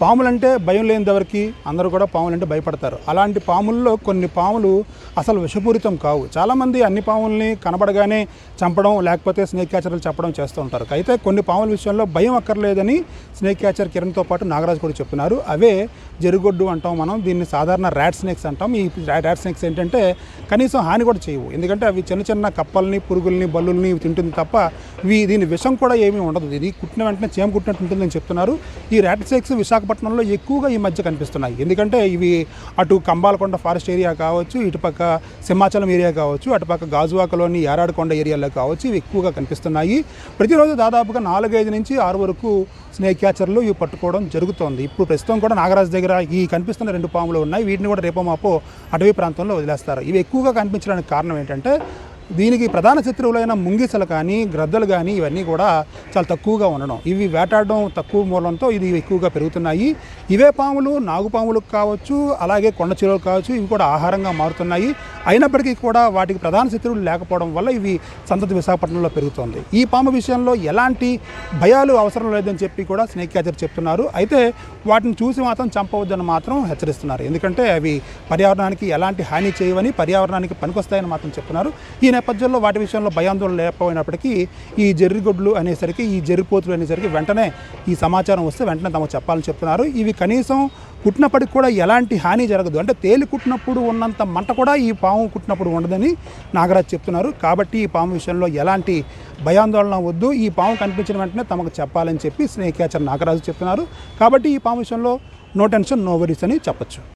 పాములంటే భయం లేనిదెవరికి? అందరూ కూడా పాములంటే భయపడతారు. అలాంటి పాముల్లో కొన్ని పాములు అసలు విషపూరితం కావు. చాలామంది అన్ని పాముల్ని కనబడగానే చంపడం లేకపోతే స్నేక్ క్యాచర్లు చెప్పడం చేస్తూ ఉంటారు. అయితే కొన్ని పాముల విషయంలో భయం అక్కర్లేదని స్నేక్ క్యాచర్ కిరణ్తో పాటు నాగరాజు కూడా చెప్తున్నారు అవే జరుగొడ్డు అంటాం మనం దీన్ని సాధారణ ర్యాట్ స్నేక్స్ అంటాం. ఈ ర్యాట్ స్నేక్స్ ఏంటంటే కనీసం హాని కూడా చేయవు. ఎందుకంటే అవి చిన్న చిన్న కప్పల్ని పురుగుల్ని బల్లుల్ని తింటుంది తప్ప ఇవి దీని విషం కూడా ఏమీ ఉండదు. ఇది కుట్టిన వెంటనే చేమ కుట్టినట్టు ఉంటుందని చెప్తున్నారు. ఈ ర్యాట్ స్నేక్స్ విశాఖపట్నంలో ఎక్కువగా ఈ మధ్య కనిపిస్తున్నాయి. ఎందుకంటే ఇవి అటు కంబాలకొండ ఫారెస్ట్ ఏరియా కావచ్చు ఇటుపక్క సింహాచలం ఏరియా కావచ్చు అటుపక్క గాజువాకలోని యారాడకొండ ఏరియాలో కావచ్చు ఇవి ఎక్కువగా కనిపిస్తున్నాయి. ప్రతిరోజు దాదాపుగా నాలుగైదు నుంచి ఆరు వరకు స్నేక్ క్యాచర్లు ఇవి పట్టుకోవడం జరుగుతోంది. ఇప్పుడు ప్రస్తుతం కూడా నాగరాజు దగ్గర ఈ కనిపిస్తున్న రెండు పాములు ఉన్నాయి. వీటిని కూడా రేపో మాపో అటవీ ప్రాంతంలో వదిలేస్తారు. ఇవి ఎక్కువగా కనిపించడానికి కారణం ఏంటంటే దీనికి ప్రధాన శత్రువులైన ముంగిసలు కానీ గ్రద్దలు కానీ ఇవన్నీ కూడా చాలా తక్కువగా ఉండడం. ఇవి వేటాడడం తక్కువ మూలంతో ఇది ఎక్కువగా పెరుగుతున్నాయి. ఇవే పాములు నాగుపాములకు కావచ్చు అలాగే కొండ చిలువలు కావచ్చు ఇవి కూడా ఆహారంగా మారుతున్నాయి. అయినప్పటికీ కూడా వాటికి ప్రధాన శత్రువులు లేకపోవడం వల్ల ఇవి సంతతి విశాఖపట్నంలో పెరుగుతోంది. ఈ పాము విషయంలో ఎలాంటి భయాలు అవసరం లేదని చెప్పి కూడా స్నేక్ క్యాచర్ చెప్తున్నారు. అయితే వాటిని చూసి మాత్రం చంపవద్దని మాత్రం హెచ్చరిస్తున్నారు. ఎందుకంటే అవి పర్యావరణానికి ఎలాంటి హాని చేయవని పర్యావరణానికి పనికొస్తాయని మాత్రం చెప్తున్నారు. ఈ నేపథ్యంలో వాటి విషయంలో భయాందోళన లేకపోయినప్పటికీ ఈ జర్రిగొడ్లు అనేసరికి ఈ జర్రిపోతులు అనేసరికి వెంటనే ఈ సమాచారం వస్తే వెంటనే తమకు చెప్పాలని చెప్తున్నారు. ఇవి కనీసం కుట్టినప్పటికి కూడా ఎలాంటి హాని జరగదు. అంటే తేలి కుట్టినప్పుడు ఉన్నంత మంట కూడా ఈ పాము కుట్టినప్పుడు ఉండదని నాగరాజ్ చెప్తున్నారు. కాబట్టి ఈ పాము విషయంలో ఎలాంటి భయాందోళన వద్దు. ఈ పాము కనిపించిన వెంటనే తమకు చెప్పాలని చెప్పి స్నేక్ క్యాచర్ నాగరాజు చెప్తున్నారు. కాబట్టి ఈ పాము విషయంలో నో టెన్షన్ నో వరీస్ అని చెప్పొచ్చు.